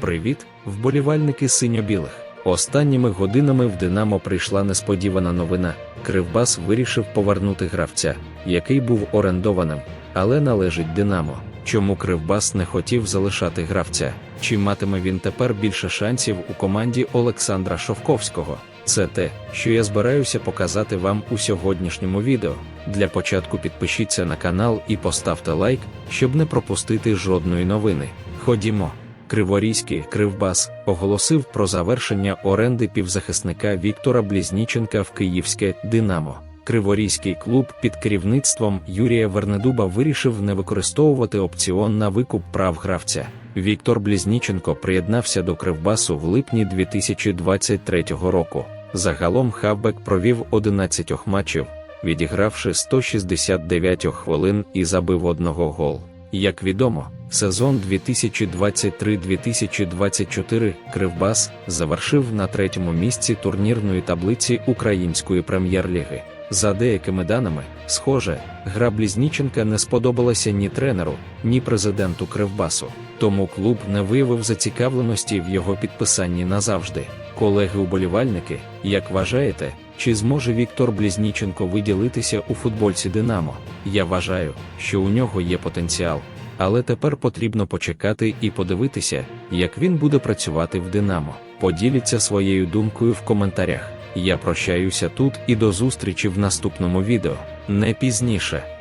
Привіт, вболівальники синьо-білих. Останніми годинами в Динамо прийшла несподівана новина. Кривбас вирішив повернути гравця, який був орендованим, але належить Динамо. Чому Кривбас не хотів залишати гравця? Чи матиме він тепер більше шансів у команді Олександра Шовковського? Це те, що я збираюся показати вам у сьогоднішньому відео. Для початку підпишіться на канал і поставте лайк, щоб не пропустити жодної новини. Ходімо. Криворізький Кривбас оголосив про завершення оренди півзахисника Віктора Блізніченка в Київське Динамо. Криворізький клуб під керівництвом Юрія Вернедуба вирішив не використовувати опціон на викуп прав гравця. Віктор Блізніченко приєднався до Кривбасу в липні 2023 року. Загалом Хавбек провів 11 матчів, відігравши 169 хвилин і забив одного гол. Як відомо, сезон 2023-2024 Кривбас завершив на третьому місці турнірної таблиці Української прем'єр-ліги. За деякими даними, схоже, гра Блізніченка не сподобалася ні тренеру, ні президенту Кривбасу, тому клуб не виявив зацікавленості в його підписанні назавжди. Колеги-уболівальники, як вважаєте, чи зможе Віктор Блізніченко виділитися у футбольці Динамо? Я вважаю, що у нього є потенціал, але тепер потрібно почекати і подивитися, як він буде працювати в Динамо. Поділіться своєю думкою в коментарях. Я прощаюся тут і до зустрічі в наступному відео, не пізніше.